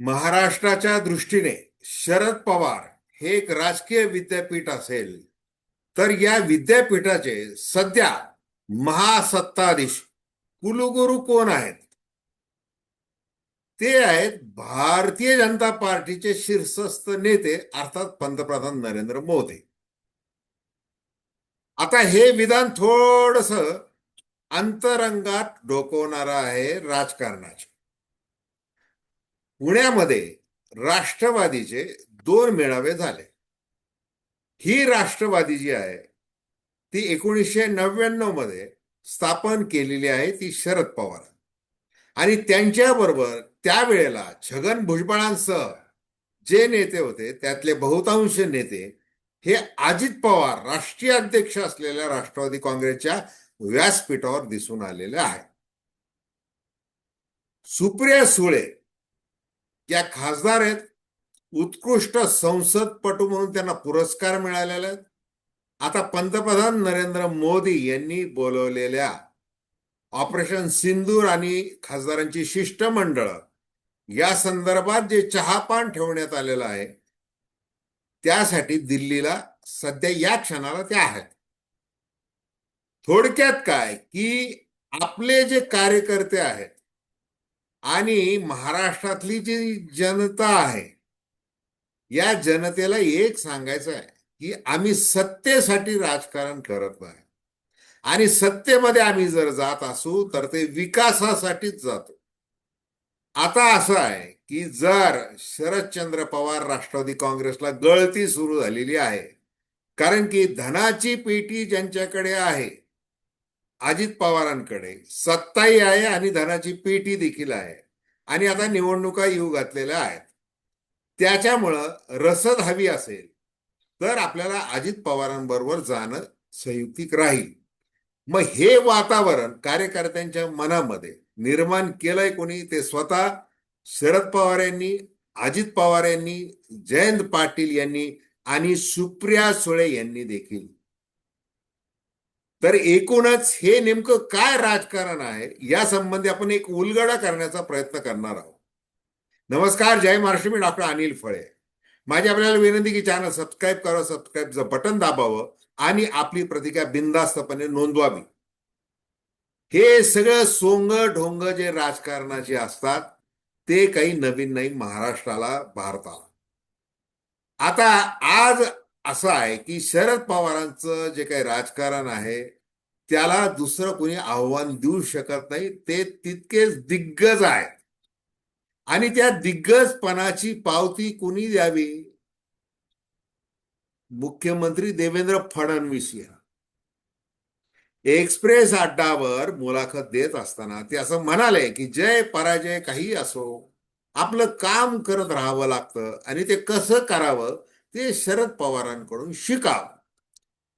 महाराष्ट्राच्या दृष्टीने शरद पवार हे एक राजकीय विद्यापीठ असेल तर या विद्यापीठाचे सध्या महासत्ताधीश कुलगुरू कोण आहेत? ते आहेत भारतीय जनता पार्टीचे शीर्षस्थ नेते अर्थात पंतप्रधान नरेंद्र मोदी. आता हे विधान थोडस अंतरंगात डोकवणार आहे राजकारणाचे. पुण्यामध्ये राष्ट्रवादीचे दोन मेळावे झाले. ही राष्ट्रवादी जी आहे ती एकोणीसशे नव्याण्णवमध्ये स्थापन केलेली आहे ती शरद पवार. आणि त्यांच्याबरोबर त्यावेळेला छगन भुजबळांसह जे नेते होते त्यातले बहुतांश नेते हे अजित पवार राष्ट्रीय अध्यक्ष असलेल्या राष्ट्रवादी काँग्रेसच्या व्यासपीठावर दिसून आलेले आहे सुप्रिया सुळे या खासदार आहेत उत्कृष्ट संसदपटू म्हणून त्यांना पुरस्कार मिळालेले आहेत. आता पंतप्रधान नरेंद्र मोदी यांनी बोलवलेल्या ऑपरेशन सिंदूर आणि खासदारांची शिष्टमंडळ या संदर्भात जे चहापान ठेवण्यात आलेलं आहे त्यासाठी दिल्लीला सध्या या क्षणाला ते आहेत. थोडक्यात काय की आपले जे कार्यकर्ते आहेत आणि महाराष्ट्रातली जी जनता आहे या जनतेला एक सांगायचं आहे की आम्ही सत्तेसाठी राजकारण करत नाही. आणि सत्तेमध्ये आम्ही जर जात असू तर ते विकासासाठीच जातो. आता असं आहे की जर शरदचंद्र पवार राष्ट्रवादी काँग्रेसला गळती सुरू झालेली आहे कारण की धनाची पेटी ज्यांच्याकडे आहे अजित पवारांकडे सत्ताही आहे आणि धनाची पेटी देखील आहे. आणि आता निवडणुका येऊ घातलेल्या आहेत. त्याच्यामुळं रसद हवी असेल तर आपल्याला अजित पवारांबरोबर जाणं संयुक्तिक राहील. मग हे वातावरण कार्यकर्त्यांच्या मनामध्ये निर्माण केलंय कोणी? ते स्वतः शरद पवार यांनी अजित पवार यांनी जयंत पाटील यांनी आणि सुप्रिया सुळे यांनी देखील तर एकूणच हे नेमकं काय राजकारण आहे? या संबंधी आपण एक उलगडा करण्याचा प्रयत्न करणार आहोत. नमस्कार जय महाराष्ट्र मी डॉक्टर अनिल फळे. माझी आपल्याला विनंती की चॅनल सबस्क्राईब करा सबस्क्राईबचं बटन दाबावं आणि आपली प्रतिक्रिया बिंदास्तपणे नोंदवावी. हे सगळं सोंग ढोंग जे राजकारणाचे असतात ते काही नवीन नाही महाराष्ट्राला भारताला. आता आज असं आहे की शरद पवारांचं जे काही राजकारण आहे त्याला दुसरं कोणी आव्हान देऊ शकत नाही ते तितकेच दिग्गज आहेत. आणि त्या दिग्गजपणाची पावती कुणी द्यावी? मुख्यमंत्री देवेंद्र फडणवीस या. एक्सप्रेस अड्डावर मुलाखत देत असताना ते असं म्हणाले की जय पराजय काही असो आपलं काम करत राहावं लागतं आणि ते कसं करावं ते शरद पवारांकडून शिकावं.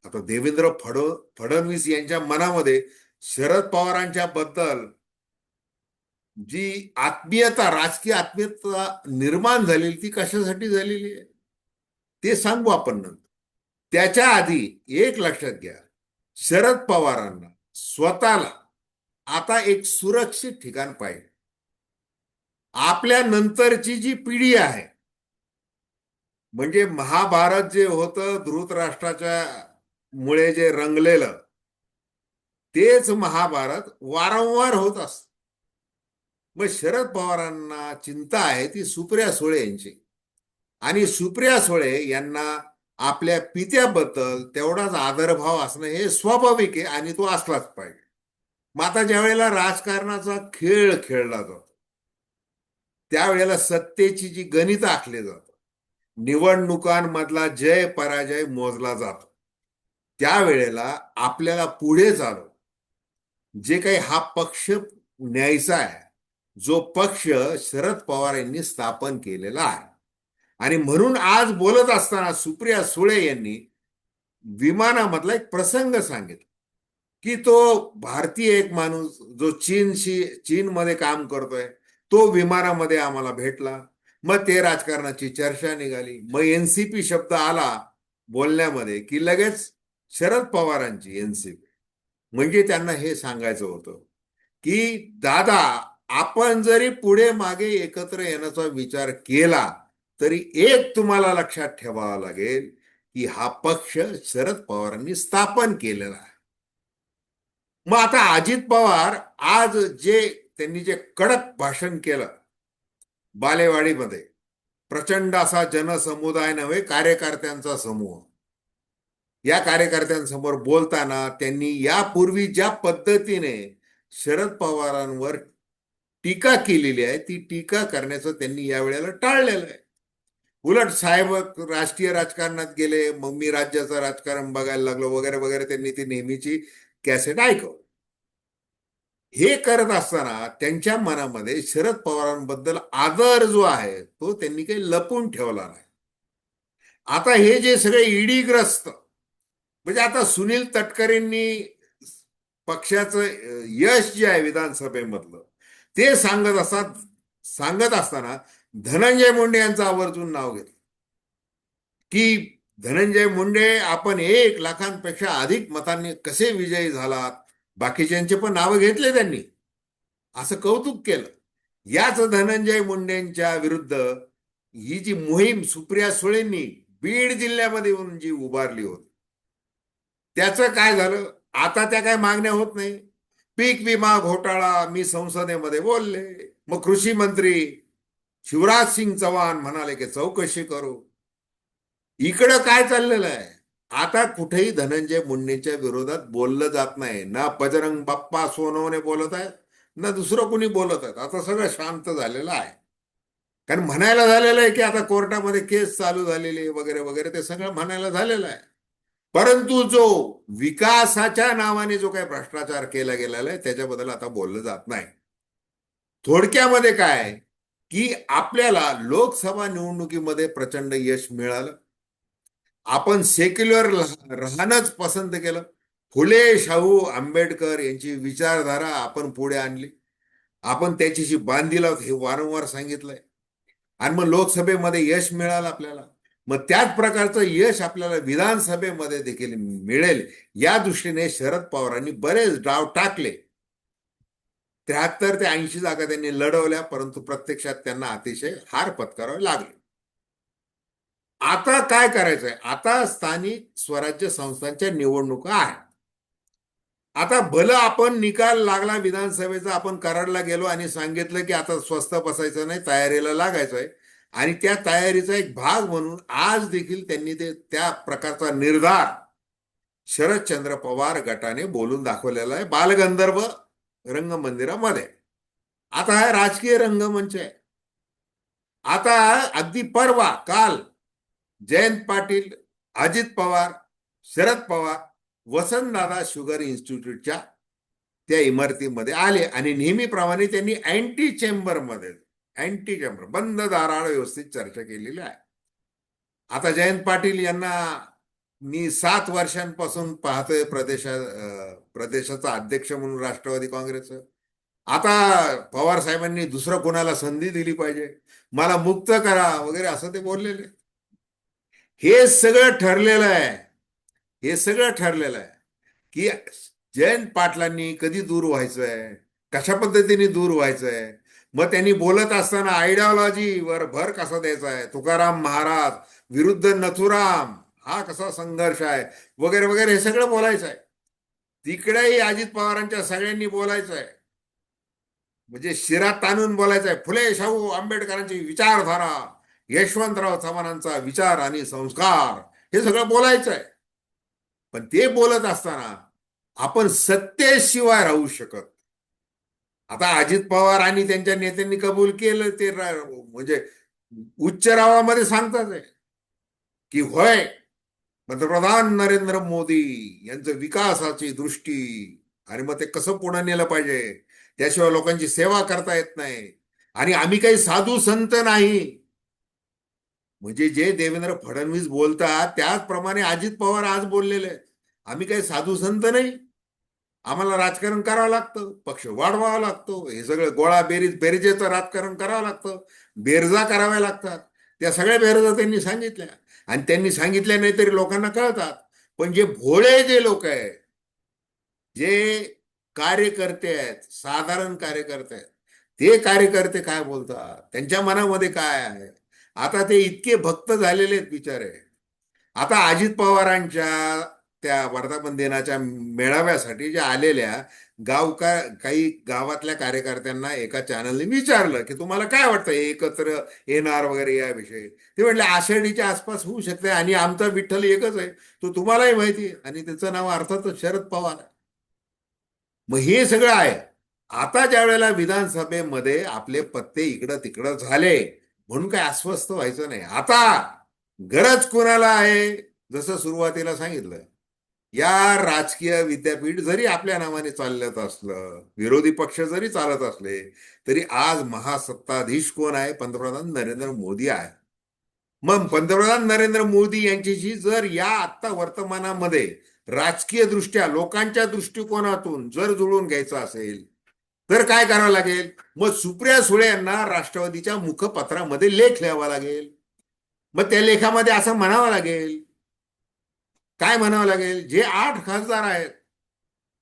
आता देवेंद्र फड फडणवीस यांच्या मनामध्ये शरद पवारांच्या बद्दल जी आत्मीयता राजकीय आत्मीयता निर्माण झालेली ती कशासाठी झालेली आहे? ते सांगू आपण नंतर. त्याच्या आधी एक लक्षात घ्या. शरद पवारांना स्वतःला आता एक सुरक्षित ठिकाण पाहिजे. आपल्या नंतरची जी पिढी आहे म्हणजे महाभारत जे होतं धृतराष्ट्राच्या मुळे जे रंगलेलं तेच महाभारत वारंवार होत असत. मग शरद पवारांना चिंता आहे ती सुप्रिया सुळे यांची. आणि सुप्रिया सुळे यांना आपल्या पित्याबद्दल तेवढाच आदरभाव असणं हे स्वाभाविक आहे आणि तो असलाच पाहिजे. मग आता ज्या वेळेला राजकारणाचा खेळ खेळला जातो त्यावेळेला सत्तेची जी गणित आखली जात निवडणुकांमधला जय पराजय मोजला जातो. त्यावेळेला आपल्याला पुढे जाणं. जे काही हा पक्ष न्यायचा आहे जो पक्ष शरद पवार यांनी स्थापन केलेला आहे. आणि म्हणून आज बोलत असताना सुप्रिया सुळे यांनी विमानामधला एक प्रसंग सांगितला की तो भारतीय एक माणूस जो चीनशी चीनमध्ये काम करतोय तो विमानामध्ये आम्हाला भेटला. मग ते राजकारणाची चर्चा निघाली. मग एनसीपी शब्द आला बोलण्यामध्ये की लगेच शरद पवारांची एनसीपी म्हणजे त्यांना हे सांगायचं होतं की दादा आपण जरी पुढे मागे एकत्र येण्याचा विचार केला तरी एक तुम्हाला लक्षात ठेवावा लागेल की हा पक्ष शरद पवारांनी स्थापन केलेला आहे. मग आता अजित पवार आज जे त्यांनी जे कडक भाषण केलं बालेवाडीमध्ये. प्रचंड असा जनसमुदाय नव्हे कार्यकर्त्यांचा समूह. या कार्यकर्त्यांसमोर बोलताना त्यांनी यापूर्वी ज्या पद्धतीने शरद पवारांवर टीका केलेली आहे ती टीका करण्याचं त्यांनी यावेळेला टाळलेलं आहे. उलट साहेब राष्ट्रीय राजकारणात गेले मग मी राज्याचं राजकारण बघायला लागलो वगैरे वगैरे त्यांनी ती नेहमीची कॅसेट ऐकव हे करत असताना त्यांच्या मनामध्ये शरद पवारांबद्दल आदर जो आहे तो त्यांनी काही लपून ठेवला नाही. आता हे जे सगळे ईडीग्रस्त म्हणजे आता सुनील तटकरेंनी पक्षाचं यश जे आहे विधानसभेमधलं ते सांगत असतात सांगत असताना धनंजय मुंडे यांचं आवर्जून नाव घेतलं. की धनंजय मुंडे आपण एक लाखांपेक्षा अधिक मतांनी कसे विजयी झालात? बाकीच्यांचे पण नावं घेतले त्यांनी. असं कौतुक केलं. याच धनंजय मुंडेंच्या विरुद्ध ही जी मोहीम सुप्रिया सुळेंनी बीड जिल्ह्यामध्ये येऊन जी उभारली होती त्याचं काय झालं? आता त्या काय मागण्या होत नाही. पीक विमा घोटाळा मी संसदेमध्ये बोलले. मग कृषी मंत्री शिवराज सिंग चव्हाण म्हणाले की चौकशी करू. इकडं काय चाललेलं आहे? आता कुठेही धनंजय मुंडेच्या विरोधात बोललं जात नाही. ना बजरंग बाप्पा सोनवणे बोलत आहेत ना दुसरं कुणी बोलत आहेत. आता सगळं शांत झालेलं आहे. कारण म्हणायला झालेलं आहे की आता कोर्टामध्ये केस चालू झालेली आहे वगैरे वगैरे ते सगळं म्हणायला झालेलं आहे. परंतु जो विकासाच्या नावाने जो काही भ्रष्टाचार केला गेलेला आहे त्याच्याबद्दल आता बोललं जात नाही. थोडक्यामध्ये काय की आपल्याला लोकसभा निवडणुकीमध्ये प्रचंड यश मिळालं. आपण सेक्युलर राहणंच पसंत केलं. फुले शाहू आंबेडकर यांची विचारधारा आपण पुढे आणली. आपण त्याच्याशी बांधील आहोत हे वारंवार सांगितलंय. आणि मग लोकसभेमध्ये यश मिळालं आपल्याला. मग त्याच प्रकारचं यश आपल्याला विधानसभेमध्ये देखील मिळेल. या दृष्टीने शरद पवारांनी बरेच डाव टाकले. त्र्याहत्तर ते ऐंशी जागा त्यांनी लढवल्या परंतु प्रत्यक्षात त्यांना अतिशय हार पत्करावे लागले. आता काय करायचंय? आता स्थानिक स्वराज्य संस्थांच्या निवडणुका आहेत. आता भलं आपण निकाल लागला विधानसभेचा आपण कराडला गेलो आणि सांगितलं की आता स्वस्त बसायचं नाही तयारीला लागायचंय. आणि त्या तयारीचा एक भाग म्हणून आज देखील त्यांनी ते त्या प्रकारचा निर्धार शरदचंद्र पवार गटाने बोलून दाखवलेला आहे बालगंधर्व रंगमंदिरामध्ये. आता हा राजकीय रंगमंच आहे. आता अगदी परवा काल जयंत पाटील अजित पवार शरद पवार वसंतदादा शुगर इन्स्टिट्यूटच्या त्या इमारतीमध्ये आले आणि नेहमीप्रमाणे त्यांनी अँटी चेंबरमध्ये अँटी चेंबर बंद दाराळ व्यवस्थित चर्चा केलेली आहे. आता जयंत पाटील यांना मी सात वर्षांपासून पाहतोय प्रदेशा प्रदेशाचा अध्यक्ष म्हणून राष्ट्रवादी काँग्रेस आता पवार साहेबांनी दुसरं कोणाला संधी दिली पाहिजे? मला मुक्त करा वगैरे असं ते बोललेले. हे सगळं ठरलेलं आहे. हे सगळं ठरलेलं आहे की जयंत पाटलांनी कधी दूर व्हायचंय? कशा पद्धतीने दूर व्हायचंय? मग त्यांनी बोलत असताना आयडिओलॉजीवर भर कसा द्यायचा आहे? तुकाराम महाराज विरुद्ध नथुराम हा कसा संघर्ष आहे? वगैरे वगैरे हे सगळं बोलायचं आहे. तिकडेही अजित पवारांच्या सगळ्यांनी बोलायचं आहे. म्हणजे शिरा ताणून बोलायचं आहे. फुले शाहू आंबेडकरांची विचारधारा. यशवंतराव चव्हाणांचा विचार आणि संस्कार हे सगळं बोलायचं आहे पण ते बोलत असताना आपण सत्तेशिवाय राहू शकत आता अजित पवार आणि त्यांच्या नेत्यांनी कबूल केलं ते म्हणजे उच्च रावामध्ये सांगतात आहे की होय पंतप्रधान नरेंद्र मोदी यांचं विकासाची दृष्टी आणि मग ते कसं पुढे नेलं पाहिजे? त्याशिवाय लोकांची सेवा करता येत नाही. आणि आम्ही काही साधू संत नाही. म्हणजे जे देवेंद्र फडणवीस बोलतात त्याचप्रमाणे अजित पवार आज बोललेले आहेत. आम्ही काही साधू संत नाही. आम्हाला राजकारण करावं लागतं पक्ष वाढवावा लागतो. हे सगळं गोळा बेरीज बेरजेचं राजकारण करावं लागतं. बेरजा कराव्या लागतात. त्या सगळ्या बेरजा त्यांनी सांगितल्या. आणि त्यांनी सांगितल्या नाही तरी लोकांना कळतात. पण जे भोळे जे लोक आहेत जे कार्यकर्ते आहेत साधारण कार्यकर्ते आहेत ते कार्यकर्ते काय बोलतात? त्यांच्या मनामध्ये काय आहे? आता ते इतके भक्त झालेले आहेत बिचारे. आता अजित पवारांच्या त्या वर्धापन दिनाच्या मेळाव्यासाठी ज्या आलेल्या गाव का काही गावातल्या कार्यकर्त्यांना एका चॅनलने विचारलं की तुम्हाला काय वाटतं एकत्र येणार वगैरे याविषयी? ते म्हटले आषाढीच्या आसपास होऊ शकते आणि आमचा विठ्ठल एकच आहे. तो तुम्हालाही माहिती आहे. आणि त्याचं नाव अर्थातच शरद पवार मग हे सगळं आहे. आता ज्या वेळेला विधानसभेमध्ये आपले पत्ते इकडं तिकडं झाले म्हणून काय अस्वस्थ व्हायचं नाही. आता गरज कोणाला आहे? जसं सुरुवातीला सांगितलं या राजकीय विद्यापीठ जरी आपल्या नावाने चालत असलं विरोधी पक्ष जरी चालत असले तरी आज महासत्ताधीश कोण आहे? पंतप्रधान नरेंद्र मोदी आहे. मग पंतप्रधान नरेंद्र मोदी यांच्याशी जर या आत्ता वर्तमानामध्ये राजकीय दृष्ट्या लोकांच्या दृष्टिकोनातून जर जुळून घ्यायचं असेल तर काय करावं लागेल? मग सुप्रिया सुळे यांना राष्ट्रवादीच्या मुखपत्रामध्ये लेख लिहावा लागेल. मग त्या लेखामध्ये असं म्हणावं लागेल. काय म्हणावं लागेल? जे आठ खासदार आहेत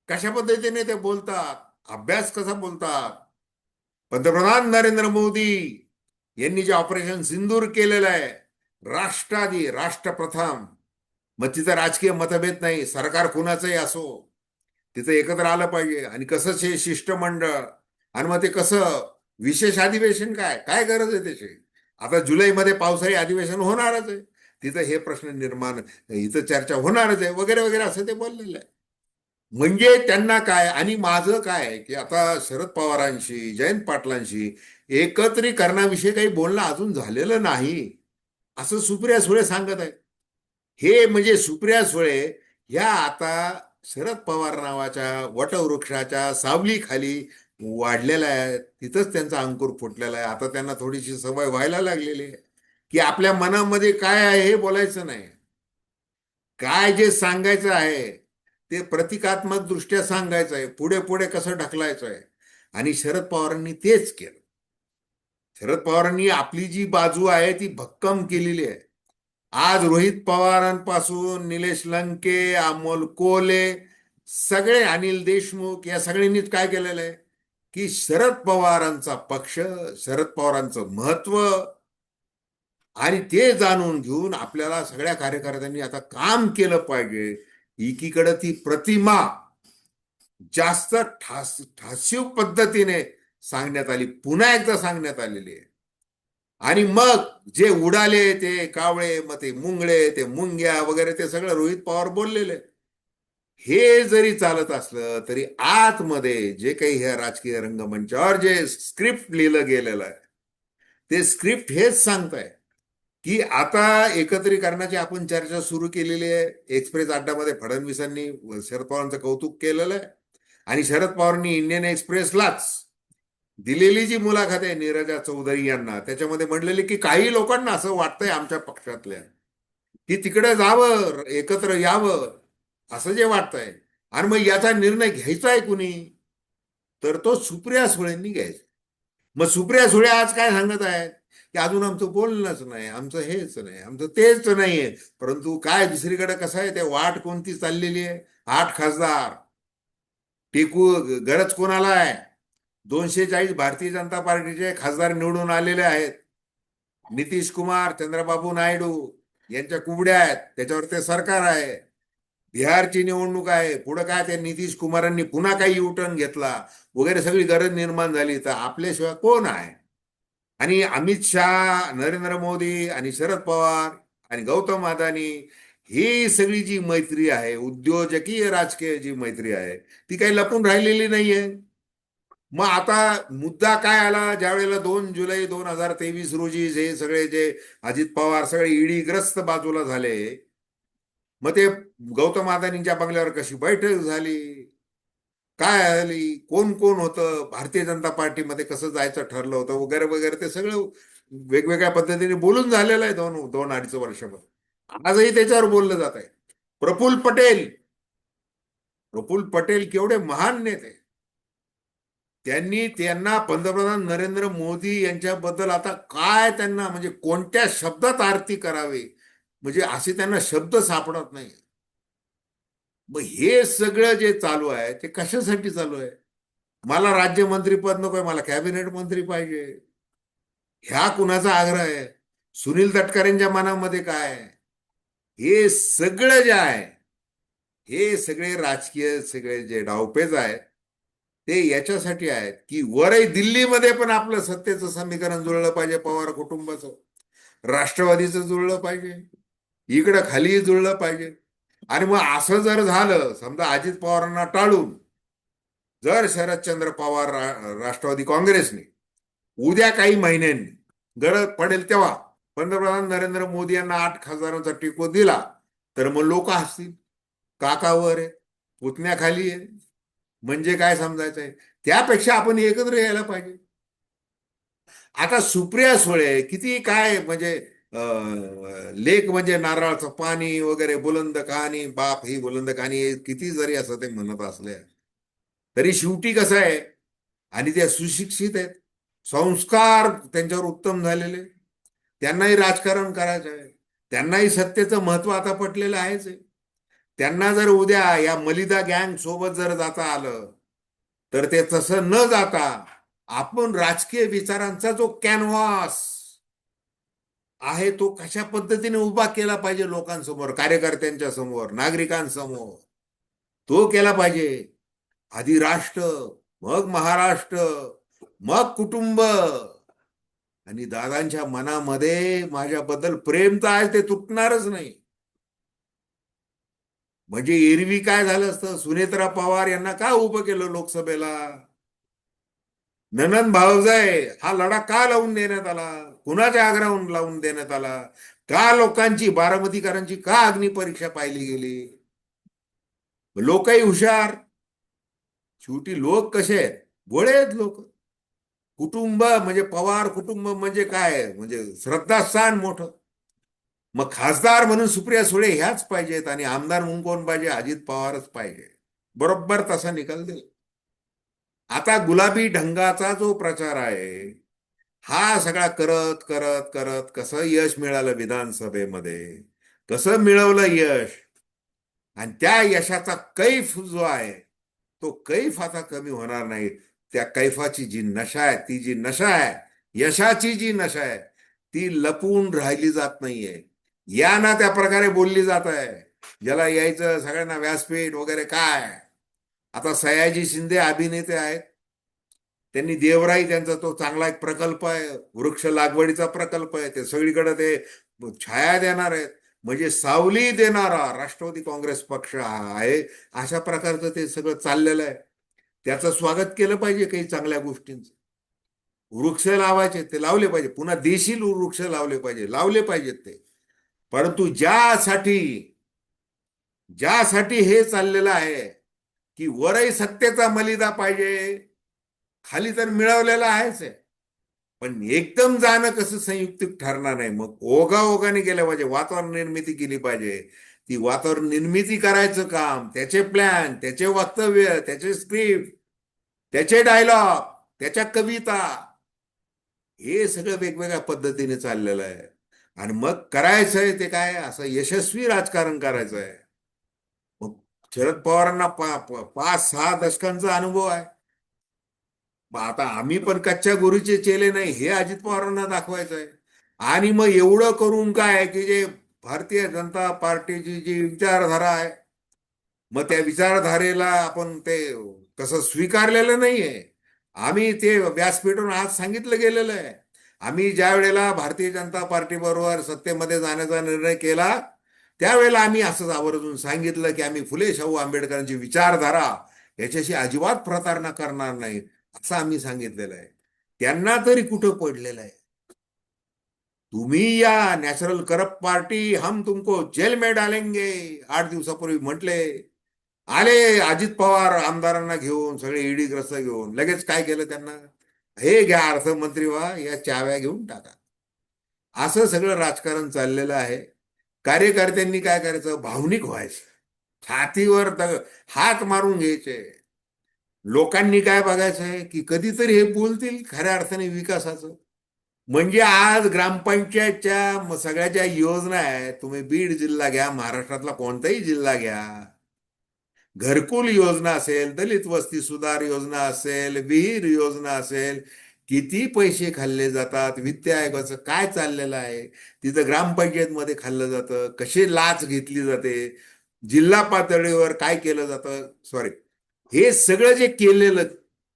कशा पद्धतीने ते बोलतात? अभ्यास कसा बोलतात? पंतप्रधान नरेंद्र मोदी यांनी जे ऑपरेशन सिंदूर केलेलं आहे राष्ट्रादी राष्ट्रप्रथम मग तिथं राजकीय मतभेद नाही सरकार कुणाचंही असो. तिथं एकत्र आलं पाहिजे. आणि कसं हे शिष्टमंडळ? आणि मग ते कसं? विशेष अधिवेशन काय? काय गरज आहे त्याची? आता जुलैमध्ये पावसाळी अधिवेशन होणारच आहे. तिथं हे प्रश्न निर्माण इथं चर्चा होणारच आहे. वगैरे वगैरे असं ते बोललेलं आहे. म्हणजे त्यांना काय? आणि माझं काय की आता शरद पवारांशी जयंत पाटलांशी एकत्रीकरणाविषयी काही बोलणं अजून झालेलं नाही. असं सुप्रिया सुळे सांगत आहे हे म्हणजे सुप्रिया सुळे ह्या आता शरद पवार नावाच्या वटवृक्षाच्या सावलीखाली वाढलेला आहे. तिथंच त्यांचा अंकुर फुटलेला आहे. आता त्यांना थोडीशी सवय व्हायला लागलेली आहे. की आपल्या मनामध्ये काय आहे हे बोलायचं नाही. काय जे सांगायचं आहे ते प्रतिकात्मक दृष्ट्या सांगायचं आहे. पुढे पुढे कसं ढकलायचं आहे. आणि शरद पवारांनी तेच केलं. शरद पवारांनी आपली जी बाजू आहे ती भक्कम केलेली आहे. आज रोहित पवारांपासून निलेश लंके अमोल कोले सगळे अनिल देशमुख या सगळ्यांनीच काय केलेलं आहे? की शरद पवारांचा पक्ष शरद पवारांचं महत्त्व आणि ते जाणून घेऊन आपल्याला सगळ्या कार्यकर्त्यांनी आता काम केलं पाहिजे. एकीकडे ती प्रतिमा जास्त ठास ठासीव पद्धतीने सांगण्यात आली पुन्हा एकदा सांगण्यात आलेली आहे. आणि मग जे उडाले ते कावळे मग ते मुंगळे ते मुंग्या वगैरे ते सगळं रोहित पवार बोललेले. हे जरी चालत असलं तरी आतमध्ये जे काही ह्या राजकीय रंगमंचावर जे स्क्रिप्ट लिहिलं गेलेलं आहे ते स्क्रिप्ट हेच सांगताय की आता एकत्रीकरणाची आपण चर्चा सुरू केलेली आहे. एक्सप्रेस अड्डामध्ये फडणवीसांनी शरद पवारांचं कौतुक केलेलं आहे. आणि शरद पवारांनी इंडियन एक्सप्रेसलाच दिलेली जी मुलाखत आहे नीरजा चौधरी यांना त्याच्यामध्ये म्हणलेले की काही लोकांना असं वाटतंय आमच्या पक्षातल्या की तिकडे जावं एकत्र यावं असं जे वाटतंय. आणि मग याचा निर्णय घ्यायचा आहे कुणी? तर तो सुप्रिया सुळेंनी घ्यायचा. मग सुप्रिया सुळे आज काय सांगत आहेत? की अजून आमचं बोलणंच नाही आमचं हेच नाही आमचं तेच नाहीये. परंतु काय दुसरीकडे कसं आहे? ते वाट कोणती चाललेली आहे? आठ खासदार. टिकू गरज कोणाला आहे? दोनशे चाळीस भारतीय जनता पार्टीचे खासदार निवडून आलेले आहेत. नितीश कुमार चंद्रबाबू नायडू यांच्या कुबड्या आहेत. त्याच्यावर ते सरकार आहे. बिहारची निवडणूक आहे. पुढं काय ते नितीश कुमारांनी पुन्हा काही युटर्न घेतला. वगैरे सगळी गरज निर्माण झाली. तर आपल्याशिवाय कोण आहे? आणि अमित शहा नरेंद्र मोदी आणि शरद पवार आणि गौतम अदानी ही सगळी जी मैत्री आहे उद्योजकीय राजकीय जी मैत्री आहे ती काही लपून राहिलेली नाहीये. मग आता मुद्दा काय आला? ज्या वेळेला दोन जुलै दोन हजार तेवीस रोजी जे सगळे जे अजित पवार सगळे ईडी ग्रस्त बाजूला झाले मग ते गौतम अदानींच्या बंगल्यावर कशी बैठक झाली? काय झाली कोण कोण होतं? भारतीय जनता पार्टीमध्ये कसं जायचं ठरलं होतं? वगैरे वगैरे ते सगळं वेगवेगळ्या पद्धतीने बोलून झालेलं आहे दोन दोन अडीच वर्षामध्ये. आजही त्याच्यावर बोललं जात आहे प्रफुल्ल पटेल. प्रफुल्ल पटेल केवढे महान नेते. त्यांनी त्यांना पंतप्रधान नरेंद्र मोदी यांच्याबद्दल आता काय त्यांना म्हणजे कोणत्या शब्दात आरती करावी? म्हणजे असे त्यांना शब्द सापडत नाही मग हे सगळं जे चालू आहे ते कशासाठी चालू आहे? मला राज्यमंत्रीपद आहे मला कॅबिनेट मंत्री पाहिजे. ह्या कुणाचा आग्रह आहे? सुनील तटकरेंच्या मनामध्ये काय हे सगळं जे आहे हे सगळे राजकीय सगळे जे डावपेच आहेत ते याच्यासाठी आहेत की वरही दिल्लीमध्ये पण आपलं सत्तेचं समीकरण जुळलं पाहिजे पवार कुटुंबाचं. राष्ट्रवादीचं जुळलं पाहिजे. इकडं खाली जुळलं पाहिजे. आणि मग असं जर झालं समजा अजित पवारांना टाळून जर शरदचंद्र पवार रा- राष्ट्रवादी काँग्रेसने उद्या काही महिन्यांनी गरज पडेल तेव्हा पंतप्रधान नरेंद्र मोदी यांना आठ खासदारांचा टिको दिला तर मग लोक हसतील. काकावर आहे पुतण्याखाली आहे. म्हणजे काय समजायचं आहे त्यापेक्षा आपण एकत्र यायला पाहिजे. आता सुप्रिया सुळे किती काय म्हणजे लेख म्हणजे नारळाचं पाणी वगैरे बुलंद कहाणी बाप ही बुलंद कहाणी किती जरी असं ते म्हणत असले तरी शेवटी कसं आहे? आणि त्या सुशिक्षित आहेत. संस्कार त्यांच्यावर उत्तम झालेले. त्यांनाही राजकारण करायचं आहे. त्यांनाही सत्तेचं महत्त्व आता पटलेलं आहेच आहे. त्यांना जर उद्या या मलिदा गँग सोबत जर जाता आलं तर ते तसं न जाता आपण राजकीय विचारांचा जो कॅनव्हास आहे तो कशा पद्धतीने उभा केला पाहिजे लोकांसमोर कार्यकर्त्यांच्या समोर नागरिकांसमोर तो केला पाहिजे. आधी राष्ट्र मग महाराष्ट्र मग कुटुंब. आणि दादांच्या मनामध्ये माझ्याबद्दल प्रेम तर आहे ते तुटणारच नाही. म्हणजे एरवी काय झालं असतं? सुनेत्रा पवार यांना का उभं केलं लोकसभेला? ननन भावजाय हा लढा का लावून देण्यात आला? कुणाच्या आग्रहून लावून देण्यात आला? का लोकांची बारामतीकरांची का अग्निपरीक्षा पाहिली गेली? लोकही हुशार. शेवटी लोक कसे आहेत? भोळे आहेत लोक. कुटुंब म्हणजे पवार कुटुंब म्हणजे काय? म्हणजे श्रद्धास्थान मोठं. मग खासदार म्हणून सुप्रिया सुळे ह्याच पाहिजेत आणि आमदार म्हणून कोण पाहिजे? अजित पवारच पाहिजे. बरोबर तसा निकाल दे. आता गुलाबी ढंगाचा जो प्रचार आहे हा सगळा करत करत करत कसं यश मिळालं विधानसभेमध्ये? कसं मिळवलं यश? आणि त्या यशाचा कैफ जो आहे तो कैफ आता कमी होणार नाही. त्या कैफाची जी नशा आहे ती जी नशा आहे यशाची जी नशा आहे ती लपून राहिली जात नाहीये. या ना त्या प्रकारे बोलली जात आहे. ज्याला यायचं सगळ्यांना व्यासपीठ वगैरे काय? आता सयाजी शिंदे अभिनेते आहेत. त्यांनी देवराई त्यांचा तो चांगला एक प्रकल्प आहे. वृक्ष लागवडीचा प्रकल्प आहे. ते सगळीकडे ते छाया देणार आहेत. म्हणजे सावली देणारा राष्ट्रवादी काँग्रेस पक्ष आहे. अशा प्रकारचं ते सगळं चाललेलं आहे. त्याचं स्वागत केलं पाहिजे काही चांगल्या गोष्टींचं. वृक्ष लावायचे ते लावले पाहिजे. पुन्हा देशील वृक्ष लावले पाहिजे. लावले पाहिजेत ते. परंतु ज्यासाठी ज्यासाठी हे चाललेलं आहे की वरही सत्तेचा मलिदा पाहिजे खाली तर मिळवलेला आहेच आहे. पण एकदम जाणं कसं संयुक्त ठरणार नाही. मग ओघा ओघाने गेलं पाहिजे वातावरण निर्मिती केली पाहिजे. ती वातावरण निर्मिती करायचं काम त्याचे प्लॅन त्याचे वक्तव्य त्याचे स्क्रिप्ट त्याचे डायलॉग त्याच्या कविता हे सगळं वेगवेगळ्या पद्धतीने चाललेलं आहे. आणि मग करायचंय ते काय? असं यशस्वी राजकारण करायचं आहे मग शरद पवारांना पा पा- पाच सहा दशकांचा अनुभव आहे. आता आम्ही पण कच्च्या गुरुचे चेले नाही हे अजित पवारांना दाखवायचं आहे आणि मग एवढं करून काय की जे भारतीय जनता पार्टीची जी विचारधारा आहे मग त्या विचारधारेला आपण ते कसं स्वीकारलेलं नाहीये. आम्ही ते व्यासपीठून आज सांगितलं गेलेलं आहे. आम्ही ज्या वेळेला भारतीय जनता पार्टी बरोबर सत्तेमध्ये जाण्याचा निर्णय केला त्यावेळेला आम्ही असंच आवर्जून सांगितलं की आम्ही फुले शाहू आंबेडकरांची विचारधारा याच्याशी अजिबात प्रतारणा करणार नाही असं आम्ही सांगितलेलं आहे. त्यांना तरी कुठं पडलेलं आहे? तुम्ही या नॅशनल करप्ट पार्टी हम तुमको जेल में डालेंगे आठ दिवसापूर्वी म्हटले. आले अजित पवार आमदारांना घेऊन सगळे ईडीग्रस्त घेऊन लगेच काय केलं त्यांना? हे घ्या अर्थमंत्री वा या चाव्या घेऊन टाका. असं सगळं राजकारण चाललेलं आहे. कार्यकर्त्यांनी काय करायचं? भावनिक व्हायचं. छातीवर हात मारून घ्यायचे. लोकांनी काय बघायचंय? की कधीतरी हे बोलतील खऱ्या अर्थाने विकासाचं. म्हणजे आज ग्रामपंचायतच्या सगळ्या ज्या योजना आहेत तुम्ही बीड जिल्हा घ्या महाराष्ट्रातला कोणताही जिल्हा घ्या घरकुल योजना असेल दलित वस्ती सुधार योजना असेल विहीर योजना असेल किती पैसे खाल्ले जातात वित्त आयोगाचं काय चाललेलं आहे तिथं ग्रामपंचायतमध्ये खाल्लं जातं कशी लाच घेतली जाते जिल्हा पातळीवर काय केलं जातं सॉरी हे सगळं जे केलेलं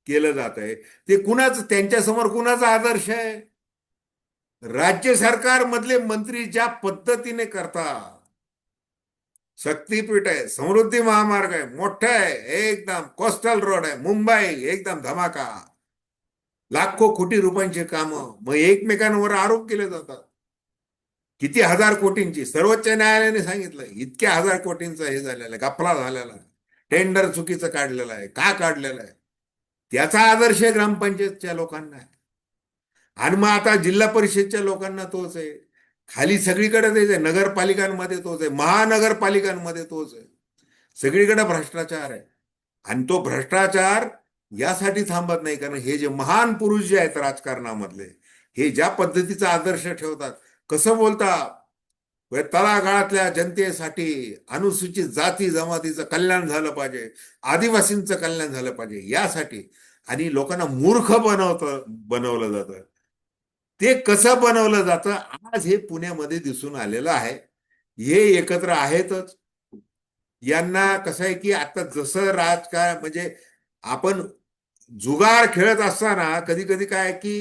केलं जात आहे ते कुणाचं त्यांच्यासमोर कुणाचा आदर्श आहे? राज्य सरकार मधले मंत्री ज्या पद्धतीने करतात शक्तीपीठ आहे समृद्धी महामार्ग आहे मोठं आहे एकदम कोस्टल रोड आहे मुंबई एकदम धमाका. लाखो कोटी रुपयांची कामं मग एकमेकांवर आरोप केले जातात. किती हजार कोटींची सर्वोच्च न्यायालयाने सांगितलं इतक्या हजार कोटींचा हे झालेलं आहे गफला झालेला आहे टेंडर चुकीचं काढलेलं आहे का काढलेलं आहे? त्याचा आदर्श ग्रामपंचायतच्या लोकांना. आहे आणि मग आता जिल्हा परिषदच्या लोकांना तोच आहे. खाली सगळीकडे तेच आहे नगरपालिकांमध्ये तोच आहे महानगरपालिकांमध्ये तोच आहे सगळीकडे भ्रष्टाचार आहे. आणि तो भ्रष्टाचार यासाठी थांबत नाही कारण हे जे महान पुरुष जे आहेत राजकारणामधले हे ज्या पद्धतीचा आदर्श ठेवतात कसं बोलता तळागाळातल्या जनतेसाठी अनुसूचित जाती जमातीचं कल्याण झालं पाहिजे आदिवासींचं कल्याण झालं पाहिजे यासाठी. आणि लोकांना मूर्ख बनवतं बनवलं जातं. ते कसं बनवलं जातं आज हे पुण्यामध्ये दिसून आलेलं आहे. हे एकत्र आहेतच. यांना कसं आहे की आता जसं राजकारण म्हणजे आपण जुगार खेळत असताना कधी कधी काय की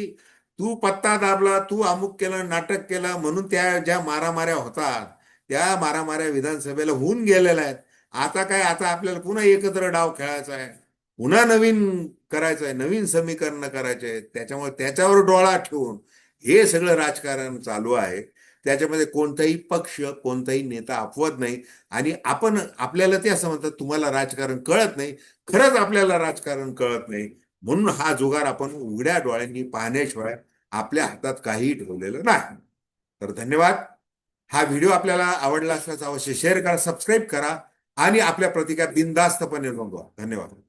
तू पत्ता दाबला तू अमुक केलं नाटक केलं म्हणून त्या ज्या मारामाऱ्या होतात त्या मारामाऱ्या विधानसभेला होऊन गेलेल्या आहेत. आता काय आता आपल्याला पुन्हा एकत्र डाव खेळायचा आहे. पुन्हा नवीन करायचं आहे नवीन समीकरण करायचे आहे त्याच्यामुळे त्याच्यावर डोळा ठेवून हे सगळं राजकारण चालू आहे. त्याच्यामध्ये कोणताही पक्ष कोणताही नेता अपवत नाही. आणि आपण आपल्याला ते असं म्हणतात तुम्हाला राजकारण कळत नाही. खरंच आपल्याला राजकारण कळत नाही. म्हणून हा जुगार आपण उघड्या डोळ्यांनी पाहण्याशिवाय आपल्या हातात काहीही ठेवलेलं नाही. तर धन्यवाद. हा व्हिडिओ आपल्याला आवडला असल्याचा अवश्य शेअर करा सबस्क्राईब करा आणि आपल्या प्रतिक्रिया बिनधास्तपणे नोंदवा. धन्यवाद.